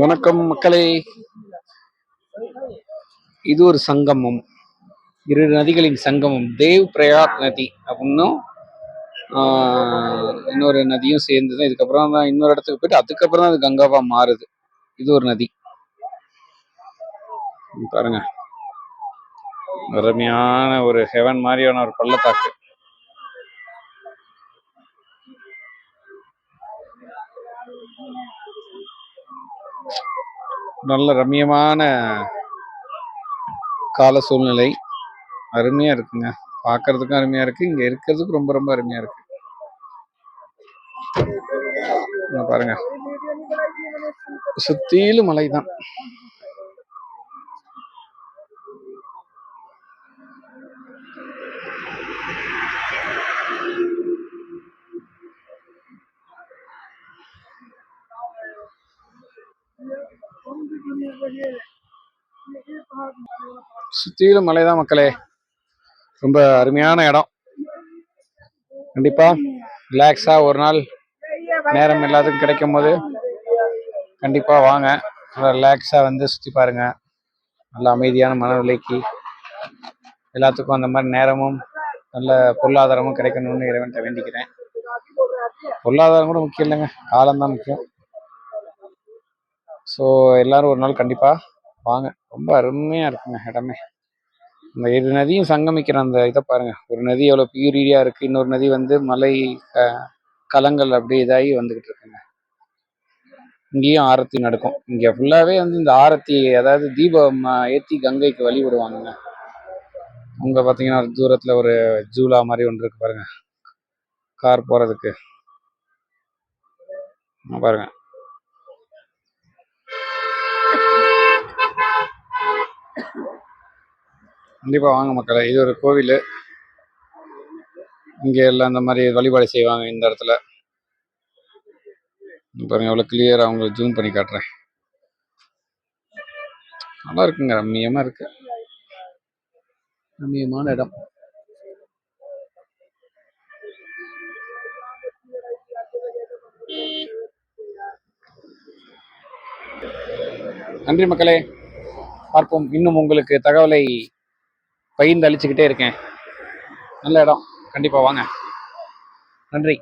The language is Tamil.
வணக்கம் மக்களே. இது ஒரு சங்கமம். இரு நதிகளின் சங்கமம். தேவ் பிரயாக் நதி அப்படின்னும் இன்னொரு நதியும் சேர்ந்து தான் இதுக்கப்புறம் தான் இன்னொரு இடத்துக்கு போயிட்டு அதுக்கப்புறம் தான் அது கங்காவா மாறுது. இது ஒரு நதி. பாருங்க. அருமையான ஒரு ஹெவன் மாதிரியான ஒரு பள்ளத்தாக்கு. நல்ல ரம்மியமான கால சூழ்நிலை. அருமையா இருக்குங்க. பார்க்கறதுக்கும் அருமையா இருக்கு. இங்க இருக்கிறதுக்கும் ரொம்ப ரொம்ப அருமையா இருக்கு. பாருங்க. சுத்திலும் மலை தான். சுத்திலும் மலை தான் மக்களே. ரொம்ப அருமையான இடம். கண்டிப்பா ரிலாக்ஸா ஒரு நாள் நேரம் எல்லாத்துக்கும் கிடைக்கும் போது கண்டிப்பா வாங்க. ரிலாக்ஸாக ரிலாக்ஸா வந்து சுத்தி பாருங்க. நல்ல அமைதியான மனநிலைக்கு எல்லாத்துக்கும் அந்த மாதிரி நேரமும் நல்ல பொருளாதாரமும் கிடைக்கணும்னு இறைவன்கிட்ட வேண்டிக்கிறேன். பொருளாதாரம் கூட முக்கியம் இல்லைங்க. காலம்தான் முக்கியம். ஸோ எல்லாரும் ஒரு நாள் கண்டிப்பாக வாங்க. ரொம்ப அருமையாக இருக்குங்க இடமே. இந்த இரு நதியும் சங்கமிக்கிற அந்த இதை பாருங்கள் ஒரு நதி எவ்வளோ பியூரியாக இருக்குது இன்னொரு நதி வந்து மலை கலங்கள் அப்படியே இதாகி வந்துக்கிட்டு இருக்குங்க. இங்கேயும் ஆரத்தி நடக்கும். இங்கே ஃபுல்லாகவே வந்து இந்த ஆரத்தி அதாவது தீபம் ஏற்றி கங்கைக்கு வழி விடுவாங்கங்க. பார்த்தீங்கன்னா தூரத்தில் ஒரு ஜூலா மாதிரி ஒன்று இருக்கு பாருங்கள் கார் போகிறதுக்கு பாருங்கள் கண்டிப்பாக வாங்க மக்களை. இது ஒரு கோவில். இங்கே எல்லாம் இந்த மாதிரி வழிபாடு செய்வாங்க இந்த இடத்துல. பாருங்க எவ்வளோ கிளியராக அவங்களுக்கு ஜூம் பண்ணி காட்டுறேன். நல்லா இருக்குங்க ரம்மியமாக இருக்கு. ரம்மியமான இடம். நன்றி மக்களே. பார்ப்போம். இன்னும் உங்களுக்கு தகவலை பகிர்ந்து அழிச்சுக்கிட்டே இருக்கேன். நல்ல இடம். கண்டிப்பாக வாங்க. நன்றி.